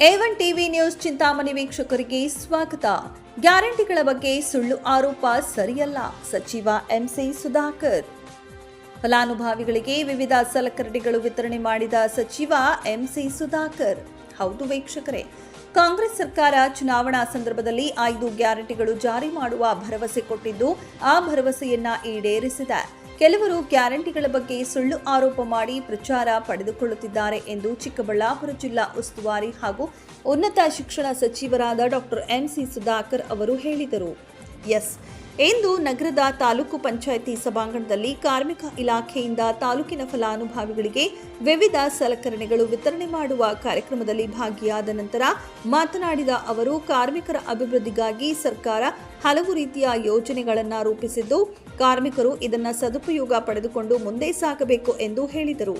A one TV news Chintamani ವೀಕ್ಷಕರಿಗೆ ಸ್ವಾಗತ. ಗ್ಯಾರಂಟಿಗಳ ಬಗ್ಗೆ ಸುಳ್ಳು ಆರೋಪ ಸರಿಯಲ್ಲ. ಸಚಿವ ಎಂಸಿ ಸುಧಾಕರ್. ಫಲಾನುಭವಿಗಳಿಗೆ ವಿವಿಧ ಸಲಕರಣೆಗಳು ವಿತರಣೆ ಮಾಡಿದ ಸಚಿವ ಎಂಸಿ ಸುಧಾಕರ್. ಹೌದು ವೀಕ್ಷಕರೇ, ಕಾಂಗ್ರೆಸ್ ಸರ್ಕಾರ ಚುನಾವಣಾ ಸಂದರ್ಭದಲ್ಲಿ ಐದು ಗ್ಯಾರಂಟಿಗಳು ಜಾರಿ ಮಾಡುವ ಭರವಸೆ ಕೊಟ್ಟಿದ್ದು, ಆ ಭರವಸೆಯನ್ನ ಈಡೇರಿಸಿದೆ. ಕೆಲವರು ಗ್ಯಾರಂಟಿಗಳ ಬಗ್ಗೆ ಸುಳ್ಳು ಆರೋಪ ಮಾಡಿ ಪ್ರಚಾರ ಪಡೆದುಕೊಳ್ಳುತ್ತಿದ್ದಾರೆ ಎಂದು ಚಿಕ್ಕಬಳ್ಳಾಪುರ ಜಿಲ್ಲಾ ಉಸ್ತುವಾರಿ ಹಾಗೂ ಉನ್ನತ ಶಿಕ್ಷಣ ಸಚಿವರಾದ ಡಾಕ್ಟರ್ ಎಂಸಿ ಸುಧಾಕರ್ ಅವರು ಹೇಳಿದರು. ಎಸ್. ಇಂದು ನಗರದ ತಾಲೂಕು ಪಂಚಾಯಿತಿ ಸಭಾಂಗಣದಲ್ಲಿ ಕಾರ್ಮಿಕ ಇಲಾಖೆಯಿಂದ ತಾಲೂಕಿನ ಫಲಾನುಭವಿಗಳಿಗೆ ವಿವಿಧ ಸಲಕರಣೆಗಳು ವಿತರಣೆ ಮಾಡುವ ಕಾರ್ಯಕ್ರಮದಲ್ಲಿ ಭಾಗಿಯಾದ ನಂತರ ಮಾತನಾಡಿದ ಅವರು, ಕಾರ್ಮಿಕರ ಅಭಿವೃದ್ಧಿಗಾಗಿ ಸರ್ಕಾರ ಹಲವು ರೀತಿಯ ಯೋಜನೆಗಳನ್ನು ರೂಪಿಸಿದ್ದು, ಕಾರ್ಮಿಕರು ಇದನ್ನು ಸದುಪಯೋಗ ಪಡೆದುಕೊಂಡು ಮುಂದೆ ಸಾಗಬೇಕು ಎಂದು ಹೇಳಿದರು.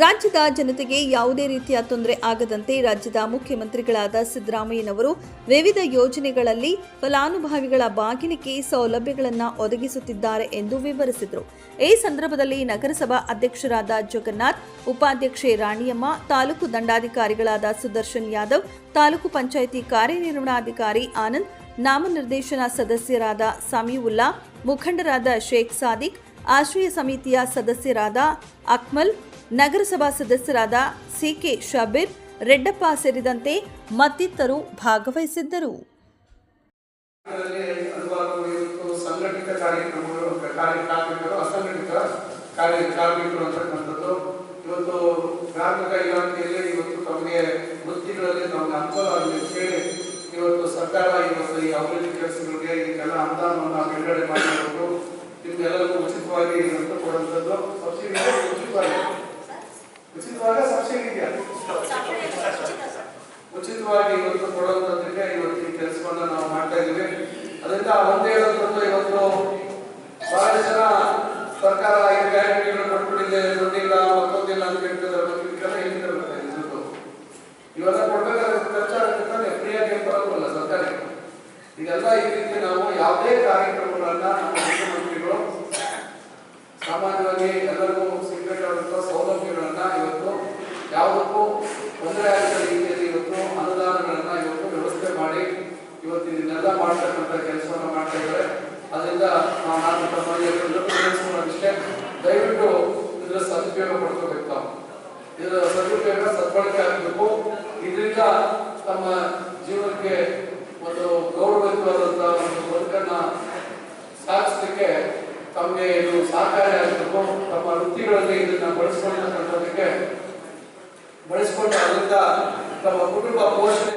ರಾಜ್ಯದ ಜನತೆಗೆ ಯಾವುದೇ ರೀತಿಯ ತೊಂದರೆ ಆಗದಂತೆ ರಾಜ್ಯದ ಮುಖ್ಯಮಂತ್ರಿಗಳಾದ ಸಿದ್ದರಾಮಯ್ಯನವರು ವಿವಿಧ ಯೋಜನೆಗಳಲ್ಲಿ ಫಲಾನುಭವಿಗಳ ಬಾಗಿಲಿಗೆ ಸೌಲಭ್ಯಗಳನ್ನು ಒದಗಿಸುತ್ತಿದ್ದಾರೆ ಎಂದು ವಿವರಿಸಿದರು. ಈ ಸಂದರ್ಭದಲ್ಲಿ ನಗರಸಭಾ ಅಧ್ಯಕ್ಷರಾದ ಜಗನ್ನಾಥ್, ಉಪಾಧ್ಯಕ್ಷೆ ರಾಣಿಯಮ್ಮ, ತಾಲೂಕು ದಂಡಾಧಿಕಾರಿಗಳಾದ ಸುದರ್ಶನ್ ಯಾದವ್, ತಾಲೂಕು ಪಂಚಾಯಿತಿ ಕಾರ್ಯನಿರ್ವಹಣಾಧಿಕಾರಿ ಆನಂದ್, ನಾಮನಿರ್ದೇಶನ ಸದಸ್ಯರಾದ ಸಮೀವುಲ್ಲಾ, ಮುಖಂಡರಾದ ಶೇಖ್ ಸಾದಿಕ್, ಆಶ್ರಯ ಸಮಿತಿಯ ಸದಸ್ಯರಾದ ಅಕ್ಮಲ್ ನಗರಸಭಾ ಸದಸ್ಯರಾದ ಸಿಕೆ ಶಬೀರ್, ರೆಡ್ಡಪ್ಪ ಸೇರಿದಂತೆ ಮತ್ತಿತರರು ಭಾಗವಹಿಸಿದ್ದರು. ಇವತ್ತು ಸರ್ಕಾರ ಇವತ್ತು ಈ ಅಭಿವೃದ್ಧಿ ಕೆಲಸಗಳಿಗೆ ಅನುದಾನವನ್ನು ಬಿಡುಗಡೆ ಮಾಡಿರೋದು ನಿಮ್ಗೆಲ್ಲರಿಗೂ ಉಚಿತವಾಗಿ ಕೊಡುವಂಥದ್ದು ಸಬ್ಸಿಡಿ ಉಚಿತವಾಗಿ ಉಚಿತವಾಗ ಸಬ್ಸಿಡಿ ಇದೆಯಾ ಉಚಿತವಾಗಿ ಇವತ್ತು ಈ ಕೆಲಸವನ್ನ ನಾವು ಮಾಡ್ತಾ ಇದೀವಿ ಅದರಿಂದ ಒಂದೇ ಹೇಳೋದ್ರಿಂದ ಇವತ್ತು ಬಹಳ ಜನ ಸರ್ಕಾರ ಐದು ಗ್ಯಾರಂಟಿಗಳು ಕೊಟ್ಬಿಟ್ಟಿದೆ, ದುಡ್ಡಿಲ್ಲ, ಮತ್ತೊಂದಿಲ್ಲ ಅಂತ ಹೇಳ್ತಿದ್ದಾರೆ ಇವೆಲ್ಲ ಕೊಡ್ಬೇಕಾದ್ರೆ ಖರ್ಚಾಗುತ್ತೆ ತಾನೆ ಫ್ರೀಯಾಗಿ ಏನ್ ಬರೋದಿಲ್ಲ ಸರ್ಕಾರ ಇದೆಲ್ಲ ಈ ರೀತಿ ನಾವು ಯಾವುದೇ ಕಾರ್ಯಕ್ರಮಗಳನ್ನ ನಮ್ಮ ಮುಖ್ಯಮಂತ್ರಿಗಳು ಸಾಮಾನ್ಯವಾಗಿ ಎಲ್ಲರಿಗೂ ಸಿಗಬೇಕಾದಂತಹ ಸೌಲಭ್ಯಗಳನ್ನ ಇವತ್ತು ಯಾವುದಕ್ಕೂ ತೊಂದರೆ ಆಗದ ರೀತಿಯಲ್ಲಿ ಇವತ್ತು ಅನುದಾನಗಳನ್ನ ಇವತ್ತು ವ್ಯವಸ್ಥೆ ಮಾಡಿ ಇವತ್ತು ಇದನ್ನೆಲ್ಲ ಮಾಡ್ತಕ್ಕಂಥ ಕೆಲಸವನ್ನು ಮಾಡ್ತಾ ಇದ್ದಾರೆ. ಅದರಿಂದ ನಾವು ನಾನು ಕೆಲಸಗಳನ್ನಿಷ್ಟೇ ದಯವಿಟ್ಟು ಇದರ ಸದುಪಯೋಗ ಪಡ್ಕೋಬೇಕು. ನಾವು ಇದರ ಸದುಪಯೋಗ ಸದ್ಬಳಕೆ ಆಗಬೇಕು. ಇದರಿಂದ ತಮ್ಮ ಜೀವನಕ್ಕೆ ಒಂದು ಗೌರವಯುತವಾದಂತಹ ಒಂದು ಬದುಕನ್ನ ಸಾಧಿಸಲಿಕ್ಕೆ ತಮಗೆ ಇದು ಸಹಕಾರಿ ಆಗಬೇಕು. ತಮ್ಮ ವೃತ್ತಿಗಳಲ್ಲಿ ಇದನ್ನ ಬಳಸ್ಕೊಳ್ಳತಕ್ಕಂಥದಕ್ಕೆ ಬಳಸಿಕೊಂಡು ಅದರಿಂದ ತಮ್ಮ ಕುಟುಂಬ ಪೋಷಣೆ